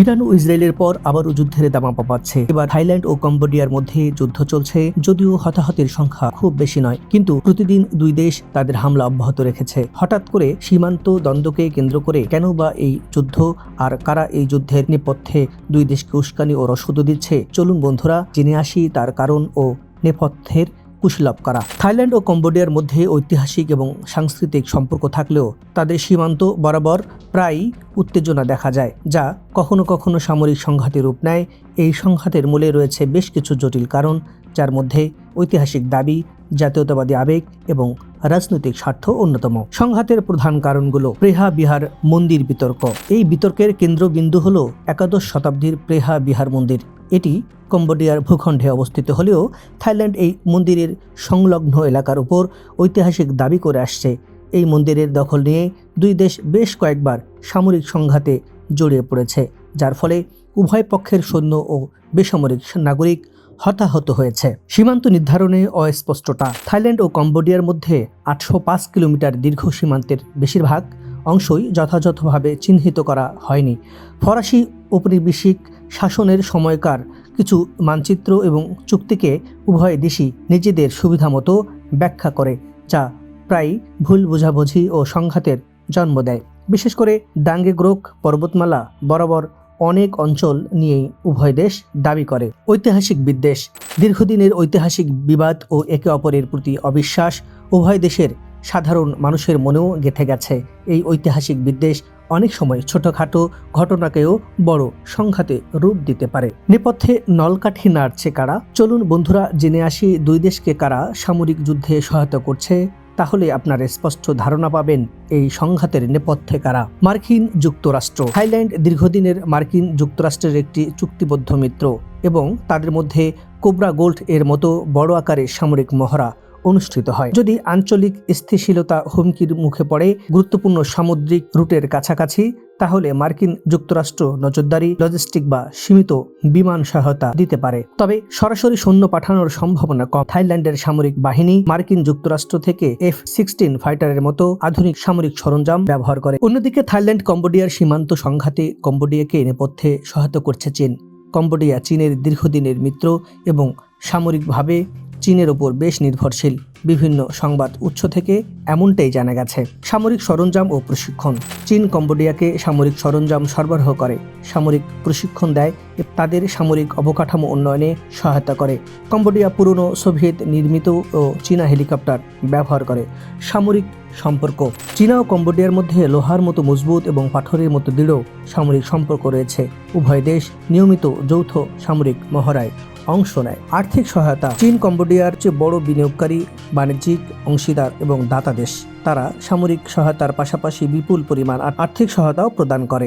Iran ও ইসরায়েলের পর আবারও যুদ্ধের দামাপা পাচ্ছে। এবার থাইল্যান্ড ও কম্বোডিয়ার মধ্যে যুদ্ধ চলছে, যদিও হতাহতের সংখ্যা খুব বেশি নয়। কিন্তু প্রতিদিন দুই দেশ তাদের হামলা অব্যাহত রেখেছে। হঠাৎ করে সীমান্ত দ্বন্দ্বকে কেন্দ্র করে কেন বা এই যুদ্ধ আর কারা এই যুদ্ধের নেপথ্যে দুই দেশকে উস্কানি ও রসদ দিচ্ছে? চলুন বন্ধুরা, জেনে আসি তার কারণ ও নেপথ্যের কুশলাভ করা। থাইল্যান্ড ও কম্বোডিয়ার মধ্যে ঐতিহাসিক এবং সাংস্কৃতিক সম্পর্ক থাকলেও তাদের সীমান্ত বরাবর প্রায়ই উত্তেজনা দেখা যায়, যা কখনো কখনো সামরিক সংঘাতের রূপ নেয়। এই সংঘাতের মূলে রয়েছে বেশ কিছু জটিল কারণ, যার মধ্যে ঐতিহাসিক দাবি, জাতীয়তাবাদী আবেগ এবং রাজনৈতিক স্বার্থ অন্যতম। সংঘাতের প্রধান কারণগুলো প্রেহা বিহার মন্দির বিতর্ক। এই বিতর্কের কেন্দ্রবিন্দু হল একাদশ শতাব্দীর প্রেহা বিহার মন্দির। এটি কম্বোডিয়ার ভূখণ্ডে অবস্থিত হলেও থাইল্যান্ড এই মন্দিরের সংলগ্ন এলাকার উপর ঐতিহাসিক দাবি করে আসছে। এই মন্দিরের দখল নিয়ে দুই দেশ বেশ কয়েকবার সামরিক সংঘাতে জড়িয়ে পড়েছে, যার ফলে উভয় পক্ষের সৈন্য ও বেসামরিক নাগরিক হতাহত হয়েছে। সীমান্ত নির্ধারণে অস্পষ্টতা, থাইল্যান্ড ও কম্বোডিয়ার মধ্যে আটশো পাঁচ কিলোমিটার দীর্ঘ সীমান্তের বেশিরভাগ অংশই যথাযথভাবে চিহ্নিত করা হয়নি। ফরাসি ঔপনিবেশিক শাসনের সময়কার কিছু মানচিত্র এবং চুক্তিকে উভয় দেশই নিজেদের সুবিধামতো ব্যাখ্যা করে, যা প্রায় ভুল বোঝাবুঝি ও সংঘাতের জন্ম দেয়। বিশেষ করে ডাঙ্গেগ্রোক পর্বতমালা বরাবর অনেক অঞ্চল নিয়েই উভয় দেশ দাবি করে। ঐতিহাসিক বিদ্বেষ, দীর্ঘদিনের ঐতিহাসিক বিবাদ ও একে অপরের প্রতি অবিশ্বাস উভয় দেশের সাধারণ মানুষের মনেও গেঁথে গেছে। এই ঐতিহাসিক বিদ্বেষ অনেক সময় ছোটখাটো ঘটনাকেও বড় সংঘাতে রূপ দিতে পারে। নেপথ্যে নলকাঠি নাড়ছে কারা? চলুন বন্ধুরা, জেনে আসি দুই দেশকে কারা সামরিক যুদ্ধে সহায়তা করছে। তাহলে আপনার স্পষ্ট ধারণা পাবেন, এই সংঘাতের নেপথ্যে কারা? মার্কিন যুক্তরাষ্ট্র। থাইল্যান্ড দীর্ঘদিনের মার্কিন যুক্তরাষ্ট্রের একটি চুক্তিবদ্ধ মিত্র এবং তাদের মধ্যে কোবরা গোল্ড এর মতো বড় আকারের সামরিক মহড়া। অনুষ্ঠিত হয়। যদি আঞ্চলিক স্থিতিশীলতা হুমকির মুখে পড়ে গুরুত্বপূর্ণ সামুদ্রিক রুটের কাছাকাছি, তাহলে মার্কিন যুক্তরাষ্ট্র নজরদারি, লজিস্টিক বা সীমিত বিমান সহায়তা দিতে পারে। তবে সরাসরি সৈন্য পাঠানোর সম্ভাবনা কম। থাইল্যান্ডের সামরিক বাহিনী মার্কিন যুক্তরাষ্ট্র থেকে এফ সিক্সটিন ফাইটারের মতো আধুনিক সামরিক সরঞ্জাম ব্যবহার করে। অন্যদিকে থাইল্যান্ড, কম্বোডিয়ার সীমান্ত সংঘাতে কম্বোডিয়াকে নেপথ্যে সহায়তা করছে চীন। কম্বোডিয়া চীনের দীর্ঘদিনের মিত্র এবং সামরিকভাবে চীনের ওপর বেশ নির্ভরশীল। বিভিন্ন সংবাদ উৎস থেকে এমনটাই জানা গেছে। সামরিক সরঞ্জাম ও প্রশিক্ষণ। চীন কম্বোডিয়াকে সামরিক সরঞ্জাম সরবরাহ করে। সামরিক প্রশিক্ষণ দেয় তাদের সামরিক অবকাঠামো উন্নয়নে সহায়তা করে। কম্বোডিয়া পুরনো সোভিয়েত নির্মিত ও চীনা হেলিকপ্টার ব্যবহার করে। সামরিক সম্পর্ক। চীনা ও কম্বোডিয়ার মধ্যে লোহার মতো মজবুত এবং পাথরের মতো দৃঢ় সামরিক সম্পর্ক রয়েছে। উভয় দেশ নিয়মিত যৌথ সামরিক মহড়ায় অংশ নেয়। আর্থিক সহায়তা। চীন, কম্বোডিয়ার চেয়ে বড় বিনিয়োগকারী, বাণিজ্যিক অংশীদার এবং দাতা দেশ। তারা সামরিক সহায়তার পাশাপাশি বিপুল পরিমাণ আর্থিক সহায়তাও প্রদান করে।